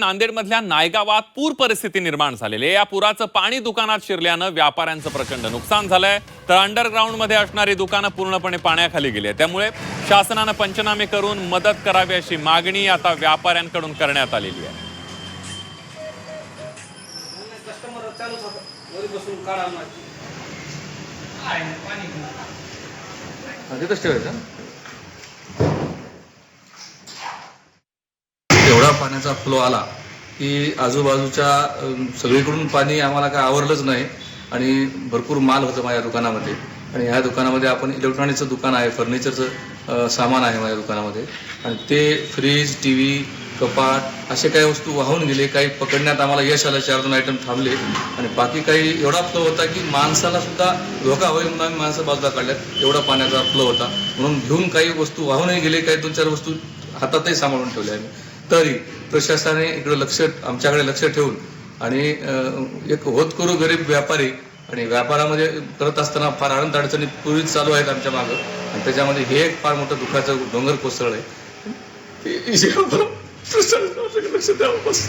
नांदेडमधल्या नायगावात पूर परिस्थिती निर्माण झालेली आहे. या पुराचं पाणी दुकानात शिरल्यानं व्यापाऱ्यांचं प्रचंड नुकसान झालंय. तर अंडरग्राऊंडमध्ये असणारी दुकानं पूर्णपणे पाण्याखाली गेली आहेत. त्यामुळे शासनानं पंचनामे करून मदत करावी अशी मागणी आता व्यापाऱ्यांकडून करण्यात आलेली आहे. एवढा पाण्याचा फ्लो आला की आजूबाजूच्या सगळीकडून पाणी आम्हाला काय आवरलंच नाही. आणि भरपूर माल होतं माझ्या दुकानामध्ये. आणि ह्या दुकानामध्ये आपण इलेक्ट्रॉनिकचं दुकान आहे फर्निचरचं सामान आहे माझ्या दुकानामध्ये. आणि ते फ्रीज टी व्ही कपाट असे काही वस्तू वाहून गेले काही पकडण्यात आम्हाला यश आलं चार दोन आयटम थांबले. आणि बाकी काही एवढा फ्लो होता की माणसाला सुद्धा धोका होईल म्हणून आम्ही माणसं बाजूला काढल्यात. एवढा पाण्याचा फ्लो होता. म्हणून घेऊन काही वस्तू वाहूनही गेले काही दोन चार वस्तू हातातही सांभाळून ठेवल्या आम्ही. तरी प्रशासनाने इकडे लक्ष आमच्याकडे लक्ष ठेवून आणि एक होत करू गरीब व्यापारी आणि व्यापारामध्ये करत असताना फार आनंद अडचणी पूर्वीच चालू आहेत आमच्या मागं. आणि त्याच्यामध्ये हे एक फार मोठं दुःखाचं डोंगर कोसळलं आहे ते- लक्ष द्यावं बस.